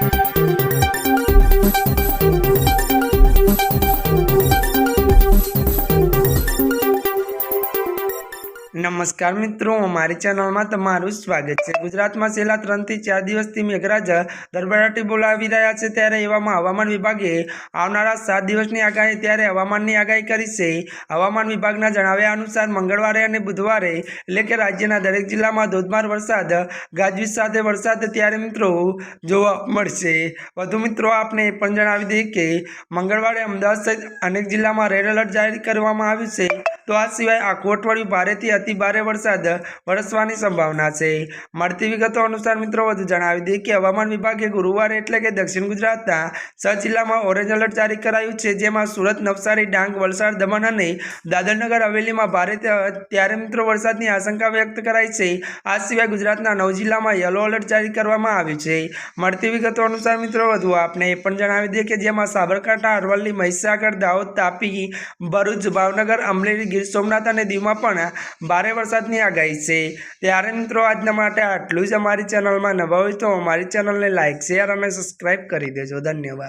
Thank you. નમસ્કાર મિત્રો, અમારી ચેનલમાં તમારું સ્વાગત છે. ગુજરાતમાં છેલ્લા ત્રણથી ચાર દિવસથી મેઘરાજા દરબરાટી બોલાવી રહ્યા છે ત્યારે એવામાં હવામાન વિભાગે આવનારા સાત દિવસની આગાહી ત્યારે હવામાનની આગાહી કરી છે. હવામાન વિભાગના જણાવ્યા અનુસાર મંગળવારે અને બુધવારે, એટલે કે રાજ્યના દરેક જિલ્લામાં ધોધમાર વરસાદ, ગાજવીજ સાથે વરસાદ ત્યારે મિત્રો જોવા મળશે. વધુ મિત્રો, આપને એ પણ જણાવી દઈએ કે મંગળવારે અમદાવાદ સહિત અનેક જિલ્લામાં રેડ એલર્ટ જાહેર કરવામાં આવ્યું છે. તો આ સિવાય આખું અઠવાડિયું ભારેથી અતિ ભારે વરસાદ વરસવાની સંભાવના છે. મળતી વિગતો અનુસાર મિત્રો, વધુ જણાવી દઈએ કે હવામાન વિભાગે ગુરુવારે એટલે કે દક્ષિણ ગુજરાતના છ જિલ્લામાં ઓરેન્જ એલર્ટ જારી કરાયું છે, જેમાં સુરત, નવસારી, ડાંગ, વલસાડ, દમણ અને દાદરનગર હવેલીમાં ભારે ત્યારે મિત્રો વરસાદની આશંકા વ્યક્ત કરાઈ છે. આ સિવાય ગુજરાતના નવ જિલ્લામાં યલો એલર્ટ જારી કરવામાં આવ્યું છે. મળતી વિગતો અનુસાર મિત્રો, વધુ આપને એ પણ જણાવી દઈએ કે જેમાં સાબરકાંઠા, અરવલ્લી, મહીસાગર, દાહોદ, તાપી, ભરૂચ, ભાવનગર, અમરેલી ગીર સોમનાથ અને દીવમાં પણ ભારે વરસાદની આગાહી છે. ત્યારે મિત્રો આજના માટે આટલું જ. અમારી ચેનલમાં નવા હોય તો અમારી ચેનલને લાઇક શેર અને સબસ્ક્રાઈબ કરી દેજો. ધન્યવાદ.